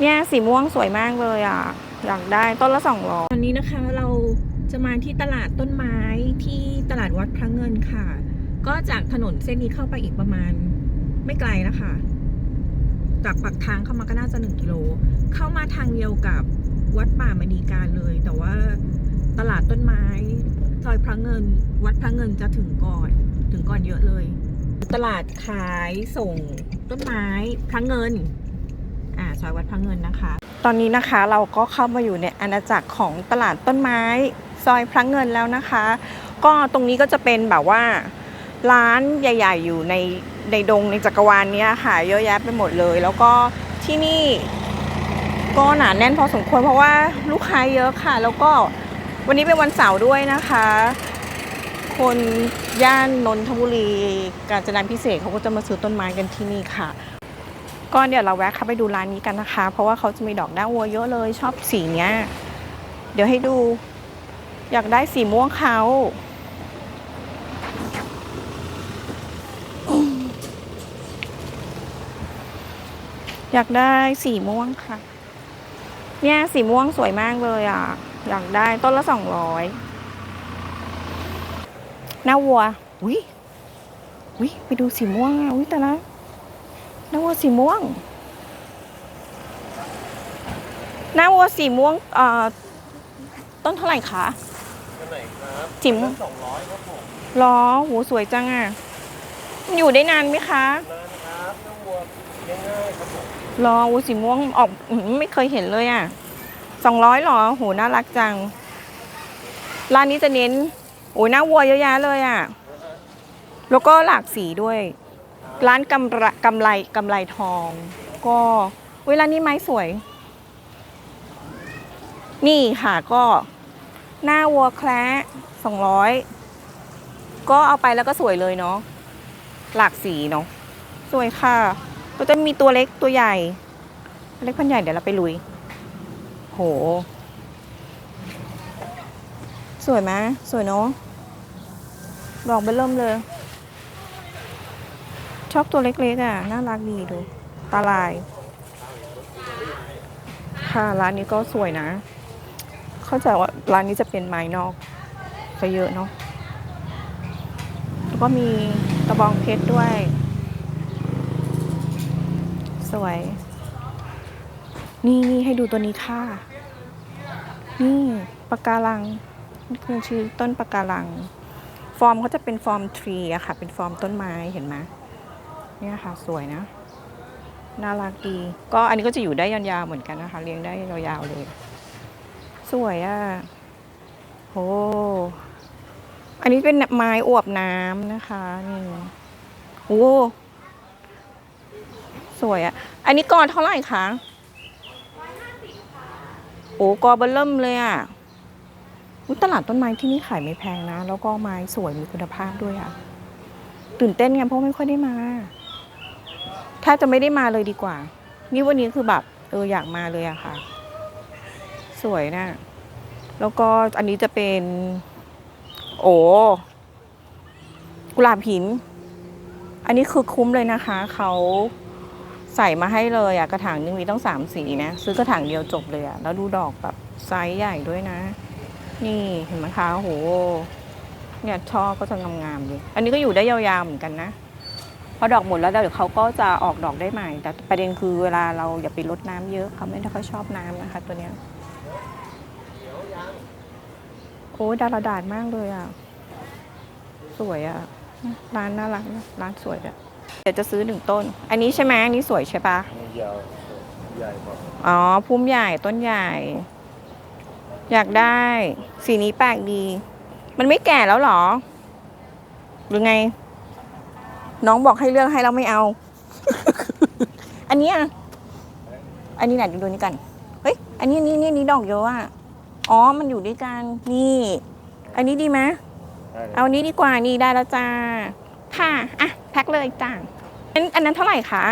เนี่ยสีม่วงสวยมากเลยอะ อยากได้ต้นละสองร้อยตอนนี้นะคะเราจะมาที่ตลาดต้นไม้ที่ตลาดวัดพระเงินค่ะ ก็จากถนนเส้นนี้เข้าไปอีกประมาณไม่ไกลนะคะ จากปากทางเข้ามาก็น่าจะหนึ่งกิโล เข้ามาทางเดียวกับวัดป่ามณีการเลย แต่ว่าตลาดต้นไม้ซอยพระเงิน วัดพระเงินจะถึงก่อน ถึงก่อนเยอะเลย ตลาดขายส่งต้นไม้พระเงิน อ่าซอยวัดพระเงินนะคะ ตอนนี้นะคะเราก็เข้ามาอยู่ในอาณาจักรของตลาดต้นไม้ ซอยพระเงินแล้วนะคะ ก็ตรงนี้ก็จะเป็นแบบว่าร้านใหญ่ ๆ อยู่ในในดงในจักรวาลเนี้ยค่ะเยอะแยะไปหมดเลย แล้วก็ที่นี่ก็หนาแน่นพอสมควรเพราะว่าลูกค้าเยอะค่ะ แล้วก็วันนี้เป็นวันเสาร์ด้วยนะคะ คนย่านนนทบุรี กาญจนาพิเศษเขาก็จะมาซื้อต้นไม้กันที่นี่ค่ะ ก็เดี๋ยวเราแวะเข้าไปดูร้านนี้กันนะคะ เพราะว่าเขาจะมีดอกด้าวัวเยอะเลยชอบสีเนี้ย เดี๋ยวให้ดู อยากได้สีม่วงเขาอยากได้สีม่วงค่ะ เนี่ยสีม่วงสวยมากเลยอะ อยากได้ต้นละสองร้อยหน้าวัว อุ้ยอุ้ยไปดูสีม่วงอะอุ้ยแต่ละ น้าวัวสีม่วงหน้าวัวสีม่วงเอ่อต้นเท่าไหร่คะอันไหนครับสีม่วงสองร้อยครับผมล้อหูสวยจังอะ อยู่ได้นานไหมคะนานครับน้ำวัวเลี้ยงง่ายครับผมรออูสีม่วงออกอื้อหือไม่เคยเห็นเลยอะสองร้อยหรอโหน่ารักจัง ร้านนี้จะเน้นโอ้ยหน้าวัวเยอะแยะเลยอะ แล้วก็หลากสีด้วย ร้านกำไรกำไรกำไรทอง ก็เวลานี้ไม้สวย นี่ค่ะก็ หน้าวัวแคระสองร้อยก็เอาไปแล้วก็สวยเลยเนาะหลากสีเนาะสวยค่ะ ก็จะมีตัวเล็กตัวใหญ่ เล็กพันใหญ่เดี๋ยวเราไปลุย โห สวยไหมสวยเนาะดอกเบนเริ่มเลย ชอบตัวเล็กๆอะ น่ารักดีดู ตาลาย ค่ะ ร้านนี้ก็สวยนะ เข้าใจว่าร้านนี้จะเป็นไม้นอกจะเยอะเนาะแล้วก็มีกระบองเพชรด้วย สวย นี่นี่ให้ดูตัวนี้ค่ะ นี่ปะการังนี่คือชื่อต้นปะการัง ฟอร์มเขาจะเป็นฟอร์มทรีอะค่ะ เป็นฟอร์มต้นไม้เห็นไหม เนี่ยค่ะสวยนะ น่ารักดี ก็อันนี้ก็จะอยู่ได้ยาวๆเหมือนกันนะคะ เลี้ยงได้ยาวๆเลย สวยอะโหอันนี้เป็นไม้อวบน้ำนะคะนี่โอ้สวยอะอันนี้กอเท่าไหร่คะโอ้กอเบลเริ่มเลยอะอุ๊ยตลาดต้นไม้ที่นี่ขายไม่แพงนะ แล้วก็ไม้สวยมีคุณภาพด้วยอะตื่นเต้นไงเพราะไม่ค่อยได้มา แทบจะไม่ได้มาเลยดีกว่า นี่วันนี้คือแบบเอออยากมาเลยอะค่ะ สวยนะ แล้วก็อันนี้จะเป็น โอ้กุหลาบหิน อันนี้คือคุ้มเลยนะคะ เขาใส่มาให้เลยอะกระถางหนึงมีต้องสามสีนะ ซื้อกระถางเดียวจบเลยอะแล้วดูดอกแบบไซส์ใหญ่ด้วยนะ นี่เห็นไหมคะโหเนี่ยช่อก็จะงามๆเลยอันนี้ก็อยู่ได้ยาวๆเหมือนกันนะ อดอกหมดแล้วเดี๋ยวเขาก็จะออกดอกได้ใหม่ แต่ประเด็นคือเวลาเราอย่าไปรดน้ำเยอะเขาไม่ได้ค่อยชอบน้ำนะคะ ตัวเนี้ยโอ้ยดาราดาดมากเลยอะ สวยอะ ร้านน่ารักนะร้านสวยอะเดี๋ยวจะซื้อหนึ่งต้น อันนี้ใช่ไหมอันนี้สวยใช่ปะยาวใหญ่กว่าอ๋อพุ่มใหญ่ต้นใหญ่ อยากได้ สีนี้แปลกดี มันไม่แก่แล้วเหรอ หรือไง น้องบอกให้เลือกให้เราไม่เอา อันเนี้ยอันนี้ไหนดูดูนี่กัน เฮ้ย อันนี้นี่นี่นี่ดอกเยอะอะอ๋อ มันอยู่ด้วยกัน นี่ อันนี้ดีไหมเอาอันนี้ดีกว่า นี่ได้แล้วจ้า ค่ะ อะ แพ็คเลยจ้าอันอันนั้นเท่าไหร่คะ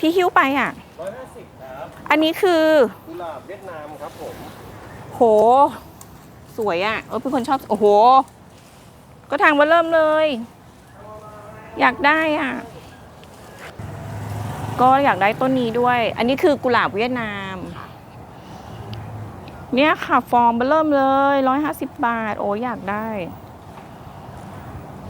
ที่หิ้วไปอะร้อยห้าสิบครับ อันนี้คือกุหลาบเวียดนามครับผม โห สวยอะ่ะ เออเป็นคนชอบ โอ้โห ก็ทางมาเริ่มเลย อยากได้อะ ก็อยากได้ต้นนี้ด้วย อันนี้คือกุหลาบเวียดนาม เนี่ยค่ะ ฟอร์มเบอร์เริ่มเลยร้อยห้าสิบบาท โอ้อยากได้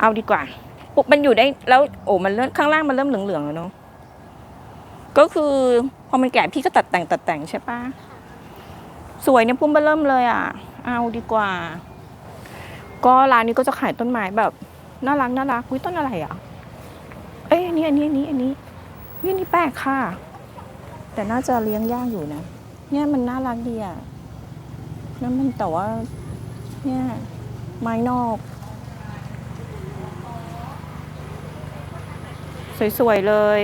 เอาดีกว่าปุ๊บมันอยู่ได้แล้วโอ้มันเริ่มข้างล่างมันเริ่มเหลืองๆแล้วเนาะก็คือพอมันแก่พี่ก็ตัดแต่งตัดแต่งใช่ปะสวยเนี่ยปุ้มเบอร์เริ่มเลยอะ เอาดีกว่า ก็ร้านนี้ก็จะขายต้นไม้แบบ น่ารักน่ารักอุ้ยต้นอะไรอะ เอ้ยอันนี้อันนี้อันนี้อันนี้เฮ้ยอันนี้แปลกค่ะ แต่น่าจะเลี้ยงยากอยู่นะ เนี่ยมันน่ารักดีอะนั่นมันแต่ว่า เนี่ยไม้นอก สวยๆเลย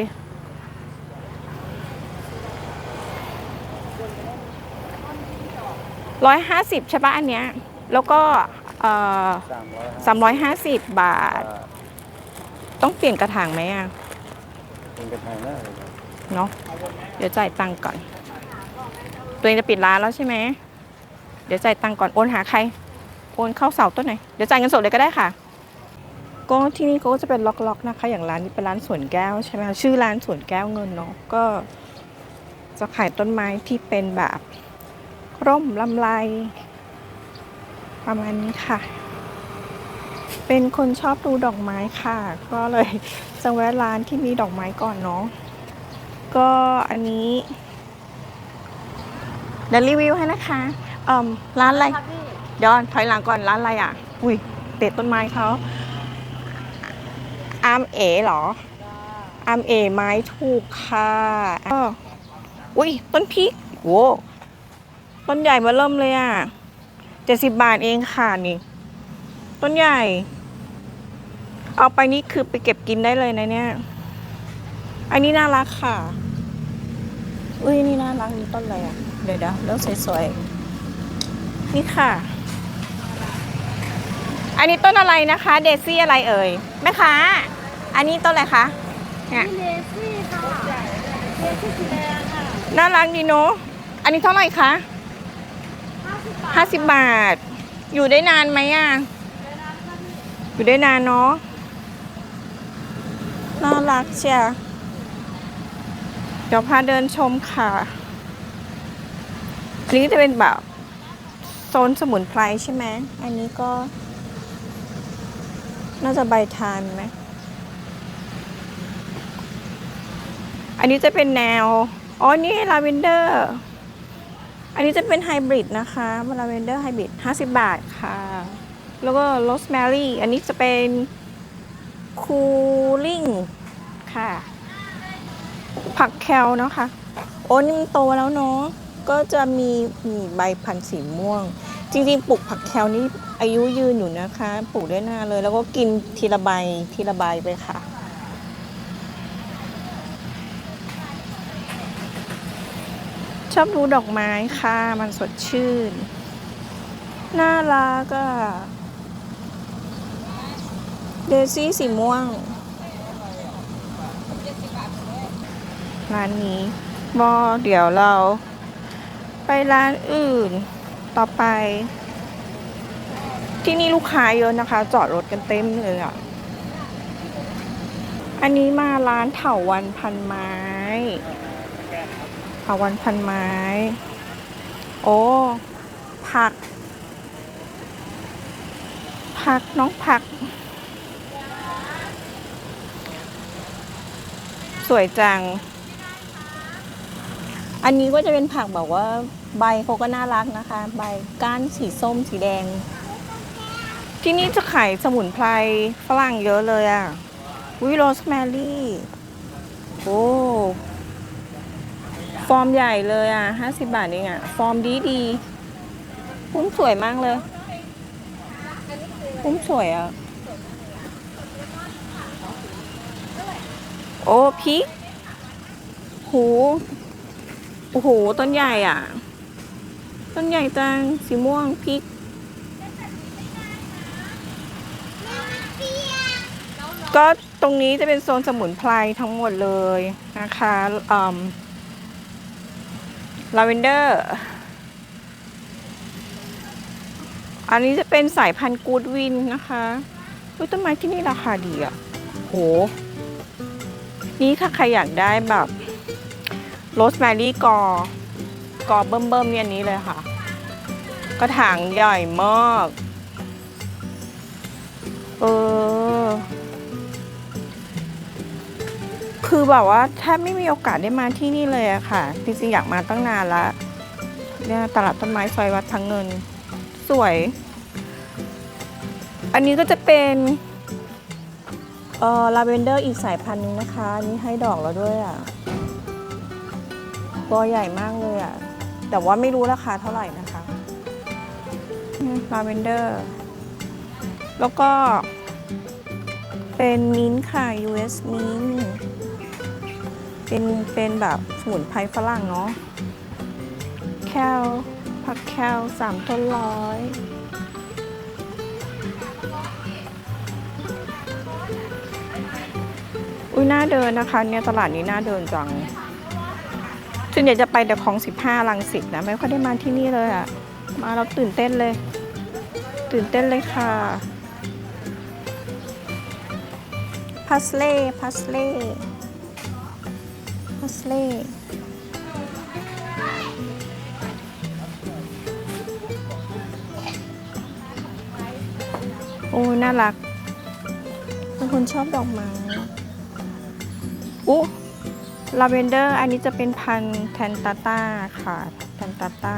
ร้อยห้าสิบใช่ปะอันเนี้ย แล้วก็ เอ่อสามร้อยห้าสามร้อยห้าสิบบาท ต้องเปลี่ยนกระถางไหมอะ เป็นกระถางหน้าเลยครับเนาะเดี๋ยวจ่ายตังค์ก่อน ตัวเองจะปิดร้านแล้วใช่ไหม เดี๋ยวจ่ายตังค์ก่อน โอนหาใคร โอนเข้าเสาต้นไหน เดี๋ยวจ่ายเงินสดเลยก็ได้ค่ะ ก็ที่นี่เขาก็จะเป็นล็อกๆนะคะ อย่างร้านนี้เป็นร้านสวนแก้วใช่ไหมคะชื่อร้านสวนแก้วเงินเนาะ ก็จะขายต้นไม้ที่เป็นแบบ ร่มลำไร ประมาณนี้ค่ะ เป็นคนชอบดูดอกไม้ค่ะ ก็เลยจะแวะร้านที่มีดอกไม้ก่อนเนาะก็อันนี้เดี๋ยวรีวิวให้นะคะเอ่มร้านอะไรเดี๋ยวถอยหลังก่อนร้านอะไรอะ อุ้ยเตะต้นไม้เขาอาร์มเอเหรออาร์มเอไม้ถูกค่ะก็อุ้ยต้นพริกโว้ต้นใหญ่มาเริ่มเลยอะ เจ็ดสิบบาทเองค่ะนี่ ต้นใหญ่ เอาไปนี่คือไปเก็บกินได้เลยนะเนี่ย อันนี้น่ารักค่ะ อุ้ยนี่น่ารักนี่ต้นอะไรอะ เดี๋ยวเดี๋ยวแล้วสวยๆ นี่ค่ะ อันนี้ต้นอะไรนะคะ เดซี่อะไรเอ่ยแม่ค้าอันนี้ต้นอะไรคะเนี่ยเลซี่ค่ะเลซี่สีแดงค่ะ น่ารักดีเนาะอันนี้เท่าไหร่คะ ห้าสิบบาท อยู่ได้นานไหมอะ อยู่ได้นานเนาะ น่ารักเชียร์เดี๋ยวพาเดินชมค่ะอันนี้จะเป็นแบบโซนสมุนไพรใช่ไหม อันนี้ก็ น่าจะใบทานไหม อันนี้จะเป็นแนว อ๋อ นี่ลาเวนเดอร์ อันนี้จะเป็นไฮบริดนะคะลาเวนเดอร์ไฮบริด50 บาทค่ะ แล้วก็โรสแมรี่อันนี้จะเป็นคูลิ่งค่ะ ผักแคลนะคะ โอ้นี่มันโตแล้วเนาะก็จะมีมีใบพันธุ์สีม่วง จริงๆปลูกผักแคลนี่อายุยืนอยู่นะคะ ปลูกได้นานเลย แล้วก็กินทีละใบทีละใบไปค่ะ อบดูดอกไม้ค่ะ มันสดชื่น น่ารักอะเดซี่สีม่วง ร้านนี้บอเดี๋ยวเรา ไปร้านอื่นต่อไป ที่นี่ลูกค้าเยอะนะคะ จอดรถกันเต็มเลยอะอันนี้มาร้านเถาวันพันไม้ ถาวันพันไม้ โอ้ ผัก ผักน้องผัก สวยจัง อันนี้ก็จะเป็นผักแบบว่าใบเขาก็น่ารักนะคะ ใบก้านสีส้มสีแดง ที่นี่จะขายสมุนไพรฝรั่งเยอะเลยอะวิโรสแมรี่ โอ้ ฟอร์มใหญ่เลยอะห้าสิบาทเองอะ ฟอร์มดีดีปุ้มสวยมากเลยปุ้มสวยอะ โอ้พริกหูโอ้โห ต้นใหญ่อะ ต้นใหญ่จัง สีม่วงพริก ก็ตรงนี้จะเป็นโซนสมุนไพรทั้งหมดเลยนะคะอืม ลาเวนเดอร์ อันนี้จะเป็นสายพันธุ์กูดวินนะคะอุ้ยต้นไม้ที่นี่ราคาดีอะโห นี่ถ้าใครอยากได้แบบโรสแมรี่กอกอเบิ่มเบิ่มๆเนี่ยนนี้เลยค่ะ กระถางใหญ่มาก เออ คือแบบว่าแทบไม่มีโอกาสได้มาที่นี่เลยอะค่ะ จริงๆอยากมาตั้งนานละเนี่ยตลาดต้นไม้ซอยวัดพังเงิน สวย อันนี้ก็จะเป็นเอ่อลาเวนเดอร์อีกสายพันธุ์หนึงนะคะ อันนี้ให้ดอกแล้วด้วยอะ่ะตัวใหญ่มากเลยอะแต่ว่าไม่รู้ราคาเท่าไหร่นะคะลาเวนเดอร์ แล้วก็เป็นมิ้นค่ะ US มิ้น เป็นเป็นแบบสมุนไพรฝรั่งเนาะแคลผักแคลสามต้นร้อยอุ้ยน่าเดินนะคะ เนี่ยตลาดนี้น่าเดินจังส่วนใหญ่จะไปแต่ของ15ลังสิตนะ ไม่ค่อยได้มาที่นี่เลยอะมาเราตื่นเต้นเลย ตื่นเต้นเลยค่ะพัสเล่พัสเล่ สเล่โอ้ยน่ารักเป็นคนชอบดอกไม้อุ๊ลาเวนเดอร์ อันนี้จะเป็นพันธุ์แทนตาต้าค่ะ แทนตาต้า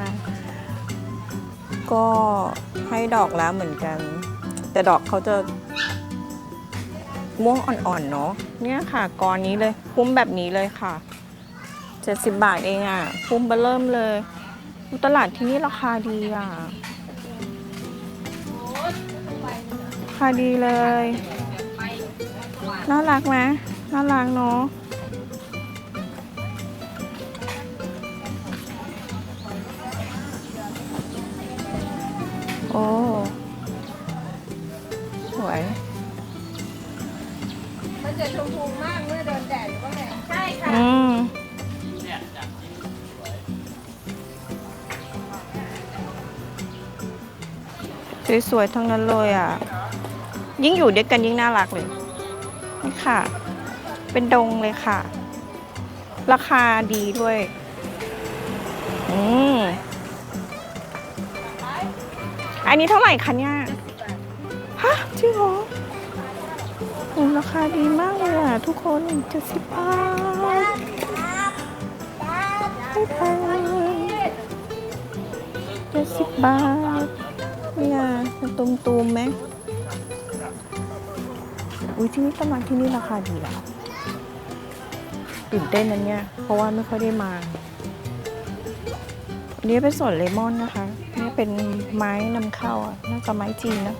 ก็ให้ดอกแล้วเหมือนกัน แต่ดอกเขาจะม่วงอ่อนๆเนาะเนี่ยค่ะกรนี้เลย คุ้มแบบนี้เลยค่ะ 70 บาทเองอะคุ้มเบอร์เริ่มเลยอุ๊ยตลาดที่นี่ราคาดีอะราคาดีเลย น่ารักไหมน่ารักเนาะ สวยๆ ทั้งนั้นเลยอะ ยิ่งอยู่ด้วยกันยิ่งน่ารักเลย นี่ค่ะ เป็นดงเลยค่ะ ราคาดีด้วย อืมอันนี้เท่าไหร่คะเนี่ยฮะจริงเหรอโอ้ราคาดีมากเลยอะ ทุกคนเจ็ดสิบบาทเจ็ดสิบบาทเนี่ย มันตุมตูมๆไหมอุ้ยที่นี่ตลาที่นี่ราคาดีแล้วตื่นเต้นนะเนี่ย เพราะว่าไม่ค่อยได้มาอันนี้เป็นสวนเลมอนนะคะ นี่เป็นไม้นำเข้าอะ น่าจะไม้จีนนะ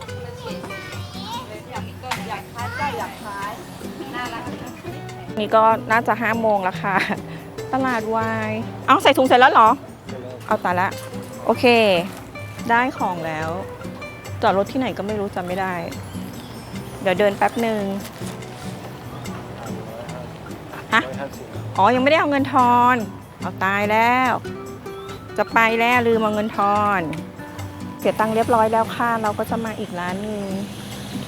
นี่ก็น่าจะห้าโมงแล้วค่ะ ตลาดวาย เอาใส่ถุงเสร็จแล้วเหรอ เอาแตายละ โอเค ได้ของแล้ว จอดรถที่ไหนก็ไม่รู้จำไม่ได้ เดี๋ยวเดินแป๊บหนึ่งฮะร้อยห้าสิบอ๋อ ยังไม่ได้เอาเงินทอน เอาตายแล้ว จะไปแล้วลืมเอาเงินทอน เสียตังค์เรียบร้อยแล้วค่ะ เราก็จะมาอีกร้านหนึ่ง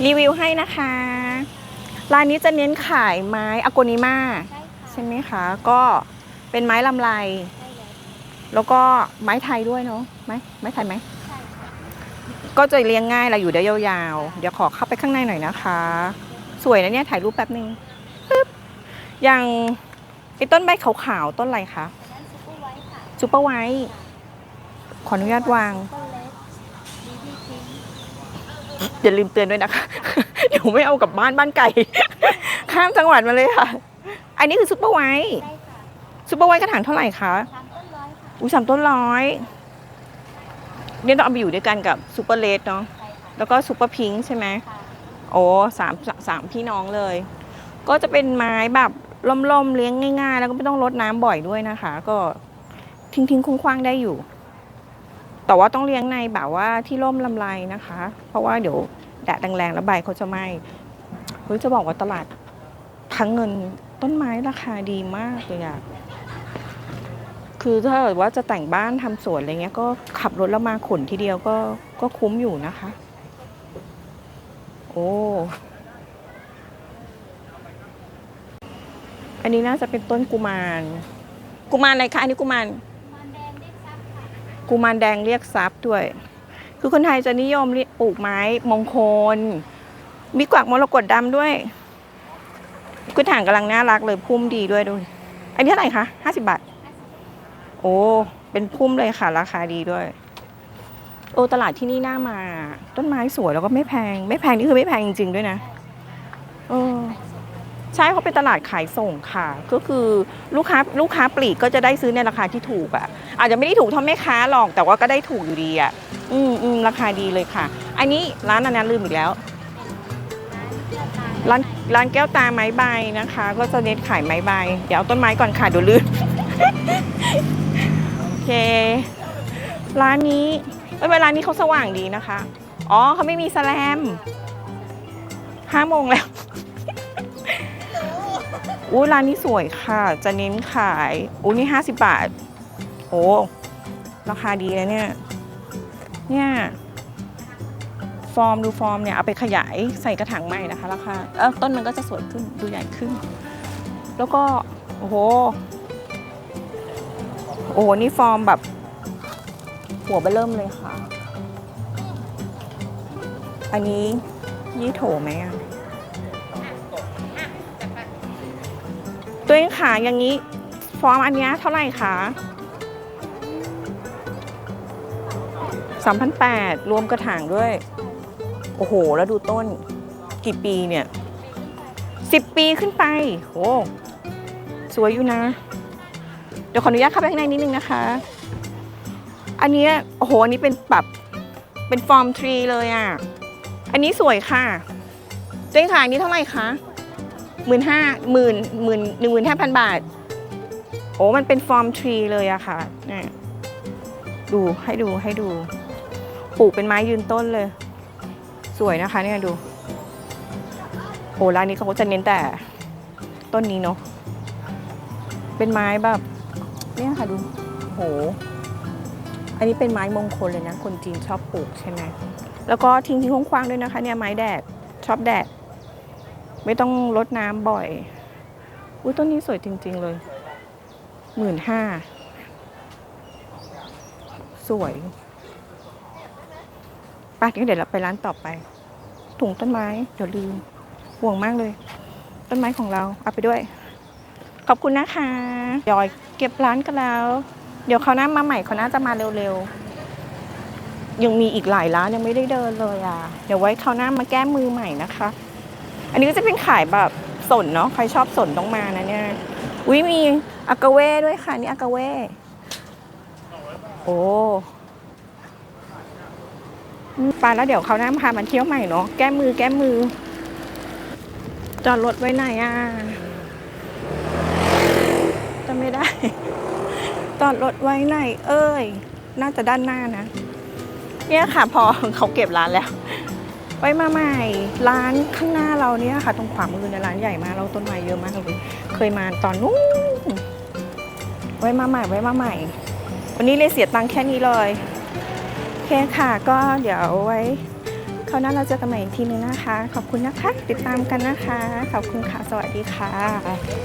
รีวิวให้นะคะ ร้านนี้จะเน้นขายไม้อโกนิมาใช่ไหมคะ ก็เป็นไม้ลำไร แล้วก็ไม้ไทยด้วยเนาะไม้ไม้ไทยไหม ก็จะเลี้ยงง่ายเราอยู่ได้ยาวๆ เดี๋ยวขอเข้าไปข้างในหน่อยนะคะ สวยนะเนี่ยถ่ายรูปแป๊บนึงปึ๊บอย่างไอ้ต้นใบขาวๆต้นอะไรคะซูเปอร์ไวท์ขออนุญาตวาง อย่าลืมเตือนด้วยนะคะ เดี๋ยวไม่เอากลับบ้านบ้านไก่ ข้ามจังหวัดมาเลยค่ะ อันนี้คือซูเปอร์ไวท์ซูเปอร์ไวท์กระถางเท่าไหร่คะอุ้ยสามต้นร้อย เนี่ยต้องเอาไปอยู่ด้วยกันกับซูเปอร์เลดเนาะแล้วก็ซูเปอร์พิงค์ใช่ไหมโอ้สามสามพี่น้องเลย ก็จะเป็นไม้แบบล่มๆเลี้ยงง่าย ๆ แล้วก็ไม่ต้องรดน้ำบ่อยด้วยนะคะ ก็ทิ้งทิ้งๆคว้างๆได้อยู่ แต่ว่าต้องเลี้ยงในแบบว่าที่ร่มลำไรนะคะ เพราะว่าเดี๋ยวแดดแรงๆแล้วใบเขาจะไหม้เฮ้ยจะบอกว่าตลาดทั้งเงินต้นไม้ราคาดีมากเลยอะ คือถ้าเกิดว่าจะแต่งบ้านทำสวนอะไรเงี้ยก็ขับรถแล้วมาขนทีเดียวก็ก็คุ้มอยู่นะคะ โอ้ อันนี้น่าจะเป็นต้นกุมาร กุมารอะไรคะ อันนี้กุมาร กุมารแดงเรียกทรัพย์ด้วย คือคนไทยจะนิยมปลูกไม้มงคล มีกวักมรกตดำด้วยกระถางกำลังน่ารักเลยพุ่มดีด้วยดูอันนี้เท่าไหร่คะห้าสิบบาท โอ้ เป็นพุ่มเลยค่ะ ราคาดีด้วย โอ้ตลาดที่นี่น่ามา ต้นไม้สวยแล้วก็ไม่แพง ไม่แพงนี่คือไม่แพงจริง ๆ ด้วยนะเออใช่เขาเป็นตลาดขายส่งค่ะ ก็คือลูกค้าลูกค้าปลีกก็จะได้ซื้อในราคาที่ถูกอะ่ะ อาจจะไม่ได้ถูกเท่าแม่ค้าหรอกแต่ว่าก็ได้ถูกอยู่ดีอะ่ะ อืมอืมราคาดีเลยค่ะ อันนี้ร้านอันนั้นลืมอีกแล้ว ร้านร้านแก้วตาไม้ใบนะคะ ก็จะเน้นขายไม้ใบ เดี๋ยวเอาต้นไม้ก่อนค่ะเดี๋ยวลืมโอ เค ร้านนี้เอ้ยเวลานี้เขาสว่างดีนะคะ อ๋อเขาไม่มีแสแลมห้าโมงแล้วอู้ร้านนี้สวยค่ะ จะเน้นขายอู้นี่ห้าสิบบาท โอ้ราคาดีเลยเนี่ย เนี่ย ฟอร์มดูฟอร์มเนี่ย เอาไปขยายใส่กระถางใหม่นะคะราคาเออต้นมันก็จะสวยขึ้นดูใหญ่ขึ้น แล้วก็ โอ้โห โอ้โห นี่ฟอร์มแบบ หัวเบเริ่มเลยค่ะ อันนี้ยี่โถไหมอะ ตัวเองขาอย่างนี้ ฟอร์มอันนี้เท่าไหร่คะสามพันแปดรวมกระถางด้วย โอ้โห แล้วดูต้นกี่ปีเนี่ยสิบปีขึ้นไปโอ้สวยอยู่นะ เดี๋ยวขออนุญาตเข้าไปข้างในนิดนึงนะคะ อันนี้โอ้โหอันนี้เป็นแบบเป็นฟอร์มทรีเลยอะ อันนี้สวยค่ะเจ๊งขายนี้เท่าไหร่คะหมื่นห้าหมื่นหมื่นหนึ่งหมื่นห้าพันบาท โอ้มันเป็นฟอร์มทรีเลยอะค่ะนี่ดูให้ดูให้ดู ปลูกเป็นไม้ยืนต้นเลย สวยนะคะเนี่ยดู โอ้ร้านนี้เขาก็จะเน้นแต่ต้นนี้เนาะเป็นไม้แบบ เนี่ยค่ะดูโห อันนี้เป็นไม้มงคลเลยนะ คนจีนชอบปลูกใช่ไหมแล้วก็ทิ้งทิ้งคว้างๆด้วยนะคะ เนี่ยไม้แดดชอบแดดไม่ต้องรดน้ำบ่อยอุ้ยต้นนี้สวยจริง ๆเลยหมื่นห้าสวยป้าเดี๋ยวเราไปร้านต่อไป ถุงต้นไม้ เดี๋ยวลืมห่วงมากเลย ต้นไม้ของเราเอาไปด้วย ขอบคุณนะคะยอย ก็บร้านกันแล้ว เดี๋ยวเขาวหน้ามาใหม่เขาน่าจะมาเร็วๆ ยังมีอีกหลายร้านยังไม่ได้เดินเลยอะ เดี๋ยวไว้เขาวหน้ามาแก้มือใหม่นะคะ อันนี้ก็จะเป็นขายแบบสนเนาะ ใครชอบสนต้องมานะเนี่ย อุ้ยมีอากาเว่ด้วยค่ะ นี่อากาเว่โอ้อืมไปแล้วเดี๋ยวเขาวหน้าพามาเที่ยวใหม่เนาะ แก้มือแก้มือ จอดรถไว้ไหนอะ จำไม่ได้ จอดรถไว้ไหน เอ้ย น่าจะด้านหน้านะ เนี่ยค่ะพอเขาเก็บร้านแล้ว ไว้มาใหม่ ร้านข้างหน้าเราเนี่ยค่ะ ตรงขวามือเนี่ยร้านใหญ่มากแล้วต้นไม้เยอะมากเลยเคยมาตอนนู้นไว้มาใหม่ไว้มาใหม่ วันนี้เลยเสียตังค์แค่นี้เลยโอเคค่ะ ก็เดี๋ยวไว้คราวหน้าเราเจอกันใหม่อีกทีนึงนะคะ ขอบคุณนะคะ ติดตามกันนะคะ ขอบคุณค่ะ สวัสดีค่ะ